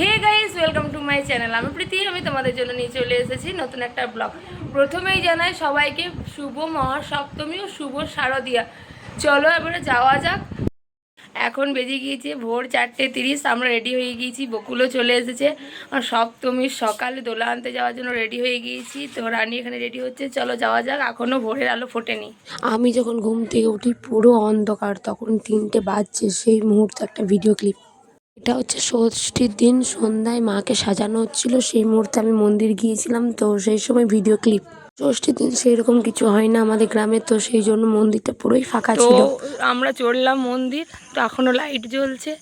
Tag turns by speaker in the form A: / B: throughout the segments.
A: Hey guys welcome to my channel আমি প্রীতি, আমি তোমাদের জন্য নিয়ে চলে এসেছি নতুন একটা ব্লগ প্রথমেই জানাই সবাইকে শুভ মহাসপ্তমী ও শুভ শারদিয়া। চলো এবারে যাওয়া যাক। এখন বেজে গিয়েছে ভোর চারটে তিরিশ, আমরা রেডি হয়ে গিয়েছি, বকুলও চলে এসেছে। আর সপ্তমীর সকালে, দোলা আনতে যাওয়ার জন্য রেডি হয়ে গিয়েছি। তো রানী এখানে রেডি হচ্ছে, চলো যাওয়া যাক। এখনও ভোরের আলো ফোটেনি।
B: আমি যখন ঘুম থেকে উঠি পুরো অন্ধকার, তখন তিনটে বাজছে, সেই মুহূর্তে একটা ভিডিও ক্লিপ এটা হচ্ছে ষষ্ঠীর দিন সন্ধ্যায় মাকে সাজানো হচ্ছিল। সেই মুহূর্তে আমি মন্দির গিয়েছিলাম তো সেই সময় ভিডিও ক্লিপ ষষ্ঠীর দিন সেই রকম কিছু হয় না আমাদের গ্রামে তো সেই জন্য মন্দিরটা পুরোই ফাঁকা
A: তো
B: ছিল।
A: আমরা চললাম মন্দির তো এখনও লাইট জ্বলছে।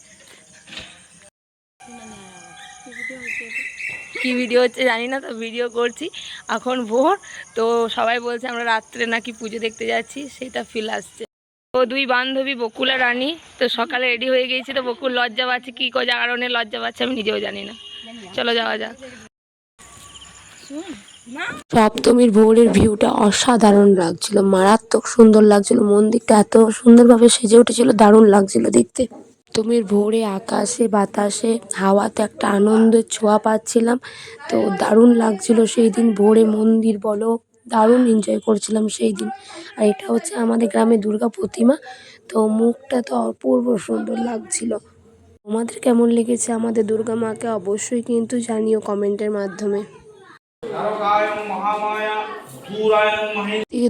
A: কি ভিডিও হচ্ছে জানি না তো ভিডিও করছি। এখন ভোর তো সবাই বলছে আমরা রাত্রে নাকি পুজো দেখতে যাচ্ছি সেটা ফিল আসছে। তো দুই বান্ধবী, বকুল আর রানী। তো সকালে রেডি হয়ে গিয়েছি তো বকুল লজ্জা পাচ্ছে, কী কারণে লজ্জা পাচ্ছে, আমি নিজেও জানি না। চলো যাওয়া যাক।
B: সপ্তমীর ভোরের ভিউটা অসাধারণ লাগছিল, মারাত্মক সুন্দর লাগছিল, মন্দিরটা এত সুন্দরভাবে সেজে উঠেছিল, দারুণ লাগছিল দেখতে। সপ্তমীর ভোরে আকাশে, বাতাসে, হাওয়াতে একটা আনন্দের ছোঁয়া পাচ্ছিলাম, তো দারুণ লাগছিল সেই দিন ভোরে মন্দির বলো দারুণ এনজয় করছিলাম সেই দিন। আর এটা হচ্ছে আমাদের গ্রামে দুর্গা প্রতিমা। তো মুখটা তো অপূর্ব সুন্দর লাগছিল। তোমাদের কেমন লেগেছে আমাদের দুর্গা মাকে অবশ্যই কিন্তু জানিও কমেন্টের মাধ্যমে।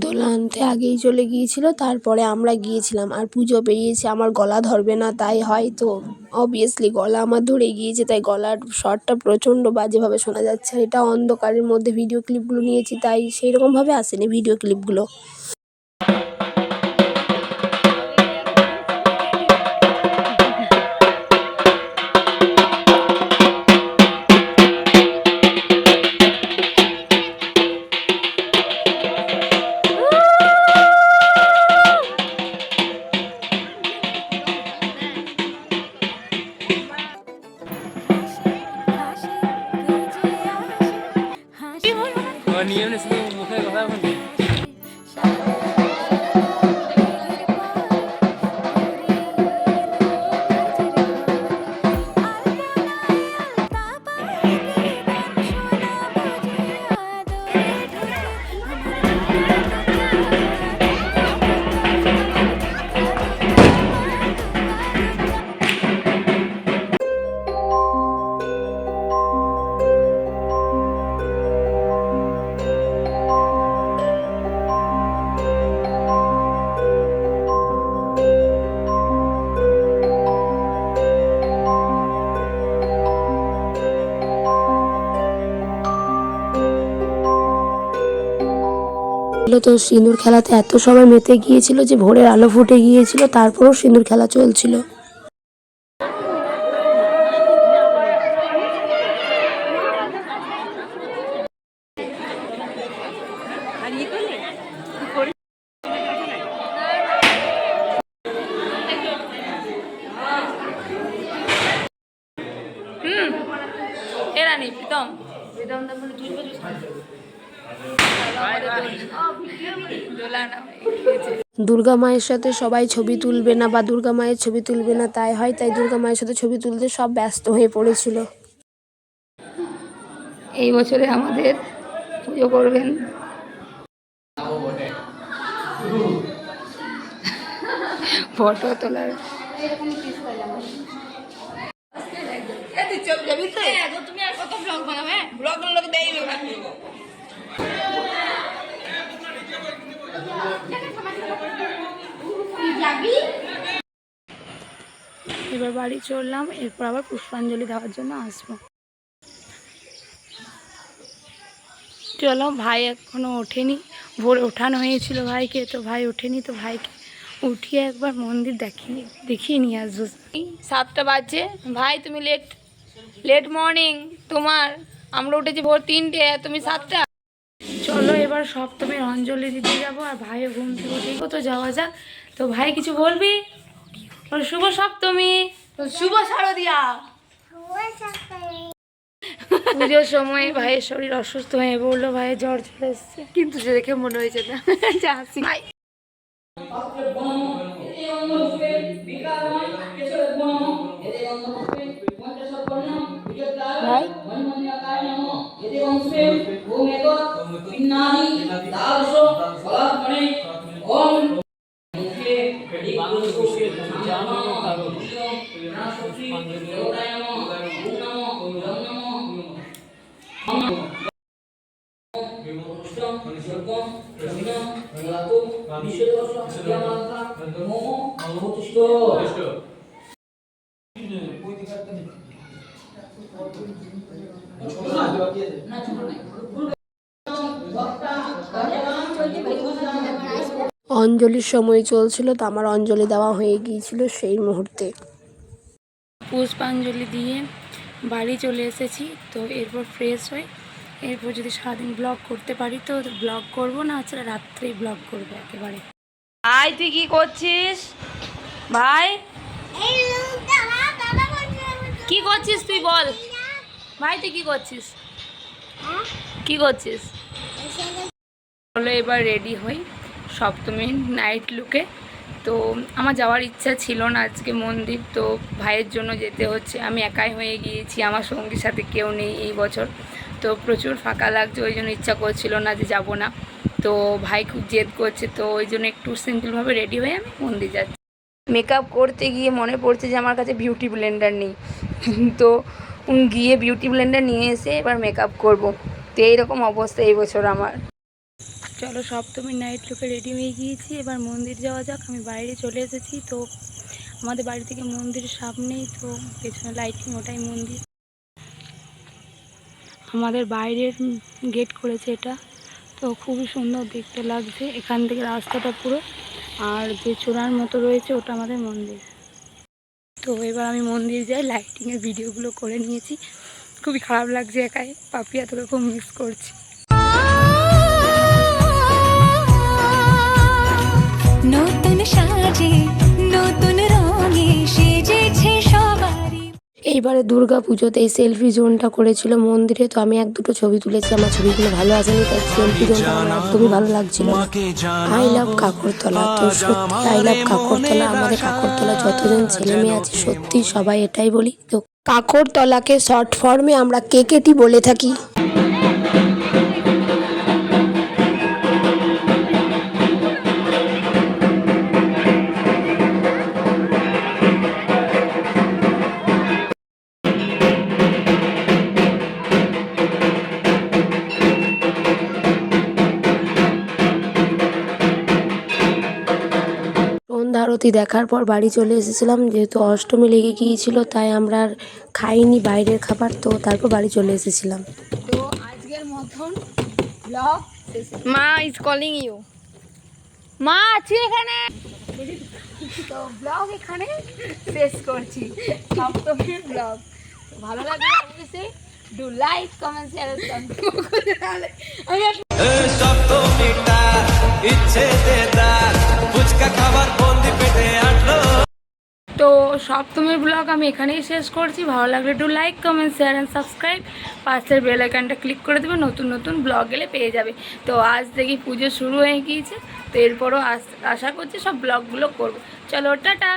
B: দোলা আনতে আগেই চলে গিয়েছিল, তারপরে আমরা গিয়েছিলাম। আর পুজো পেরিয়েছে, আমার গলা ধরবে না, তাই হয় তো। অবভিয়াসলি গলা আমার ধরে গিয়েছে, তাই গলার শটটা প্রচণ্ড বাজেভাবে শোনা যাচ্ছে। এটা অন্ধকারের মধ্যে ভিডিও ক্লিপগুলো নিয়েছি, তাই সেই রকমভাবে আসেনি ভিডিও ক্লিপগুলো
C: millones somos
B: mujeres. তো সিঁদুর খেলাতে এত সময় মেতে গিয়েছিল যে ভোরের আলো ফুটে গিয়েছিল তারপরেও সিঁদুর খেলা চলছিল।
A: প্রীতম। প্রীতম
B: দুর্গা মায়ের সাথে সবাই ছবি তুলবে না বা দুর্গা মায়ের ছবি তুলবে না তাই হয় তাই দুর্গা মায়ের সাথে ছবি তুলতে সব ব্যস্ত হয়ে পড়েছিল।
A: এই বছরে আমাদের পুজো করবেন। ফটো তোলার। তুমি আর কত ব্লগ বানাবে? ব্লগ লোক দেই এবার বাড়ি চললাম, এরপর আবার পুষ্পাঞ্জলি দেওয়ার জন্য আসব। চলো, ভাই এখনও ওঠেনি। ভোরে ওঠানো হয়েছিল ভাইকে, তো ভাই ওঠেনি, তো ভাইকে উঠিয়ে একবার মন্দির দেখিয়ে দেখিয়ে নিয়ে আসব। সাতটা বাজছে। ভাই, তুমি লেট লেট মর্নিং তোমার? আমরা উঠেছি ভোর তিনটে তুমি সাতটা? চলো এবার সপ্তমীর অঞ্জলি দিতে যাব আর ভাইও ঘুম থেকে উঠেই তো যাওয়া যাক। তো ভাই কিছু বলবি? বল, শুভ সপ্তমী। শুভ শারদিয়া। পুজোর সময় ভাইয়ের শরীর অসুস্থ হয়ে বলল ভাইয়ের জ্বর চলে এসছে।
B: কিন্তু যে দেখে মনে হয়েছে না হাসি
A: ভাই।
D: কেশব এদের অন্তর্ভুক্ত পঞ্চাশ
B: অঞ্জলির সময় চলছিল তো আমার অঞ্জলি দেওয়া হয়ে গিয়েছিল সেই মুহূর্তে।
A: পুষ্পাঞ্জলি দিয়ে বাড়ি চলে এসেছি তো এরপর ফ্রেশ হয়ে এরপর যদি সারাদিন ব্লগ করতে পারি তো ব্লগ করব না ছাড়া রাত্রেই ব্লগ করব একেবারে। ভাই তুই কি করছিস? ভাই? কি করছিস তুই বল। ভাই তুই কি করছিস? কি করছিস? হলো এবার রেডি হই। সপ্তমীর নাইট লুকে তো আমার যাওয়ার ইচ্ছা ছিল না আজকে মন্দির, তো ভাইয়ের জন্য যেতে হচ্ছে। আমি একাই হয়ে গিয়েছি, আমার সঙ্গীর সাথে কেউ নেই এই বছর। তো প্রচুর ফাঁকা লাগছে, ওই জন্য ইচ্ছা করছিল না যে যাব না। তো ভাই খুব জেদ করছে, তো ওই জন্য একটু সিম্পলভাবে রেডি হয়ে আমি মন্দির যাচ্ছি। মেকআপ করতে গিয়ে মনে পড়ছে যে আমার কাছে বিউটি ব্লেন্ডার নেই। তো গিয়ে বিউটি ব্লেন্ডার নিয়ে এসে এবার মেকআপ করব। তো এইরকম অবস্থা এই বছর আমার। চলো সপ্তমীর নাইট লুকে রেডি হয়ে গিয়েছি। এবার মন্দির যাওয়া যাক, আমি বাইরে চলে এসেছি তো। আমাদের বাড়ি থেকে মন্দিরের সামনেই তো পেছনে লাইটিং ওটাই মন্দির। আমাদের বাইরের গেট করেছে এটা। তো খুবই সুন্দর দেখতে লাগছে, এখান থেকে রাস্তাটা পুরো। আর যে চূড়ার মতো রয়েছে, ওটা আমাদের মন্দির। তো এবার আমি মন্দির যাই লাইটিংয়ের ভিডিওগুলো করে নিয়েছি। খুবই খারাপ লাগছে একাই পাপিয়া তোকে খুব মিস করছি।
E: নতুন সাজে নতুন রঙে সেজেছে সবারই।
B: এইবারে দুর্গা পুজোতে এই সেলফি জোনটা করেছিল মন্দিরে তো আমি এক দুটো ছবি তুলেছি আমার ছবিগুলো ভালো আসেনি তাই সেলফি জোনটা আমার একদমই ভালো লাগছিল আই লাভ কাকরতলা তো সত্যি আই লাভ কাকরতলা আমাদের কাকরতলা যতজন ছেলে মেয়ে আছে সত্যি সবাই এটাই বলি তো কাকরতলাকে শর্ট ফর্মে আমরা কেকেটি বলে থাকি? সন্ধ্যা আরতি দেখার পর বাড়ি চলে এসেছিলাম। যেহেতু অষ্টমী লেগে গিয়েছিল তাই আমরা আর খাইনি বাইরের খাবার তো তারপর বাড়ি চলে এসেছিলাম।
A: তো আজকের মতন ব্লগ মা ইজ কলিং ইউ মা আছি এখানে। তো ব্লগ এখানে শেষ করছি। সপ্তমীর ব্লগ ভালো লাগলে অবশ্যই ডু লাইক কমেন্ট শেয়ার
F: ইচ্ছে দেদার।
A: তো সপ্তমের ব্লগ আমি এখানেই শেষ করছি। ভালো লাগলে একটু like comment share and subscribe পাশের বেল আইকানটা ক্লিক করে দেবে, নতুন নতুন ব্লগ এলে পেয়ে যাবে। তো আজ দেখি পুজো শুরু হয়ে গিয়েছে। তো এরপরও আশা করছি সব ব্লগগুলো করব। চলো, টাটা!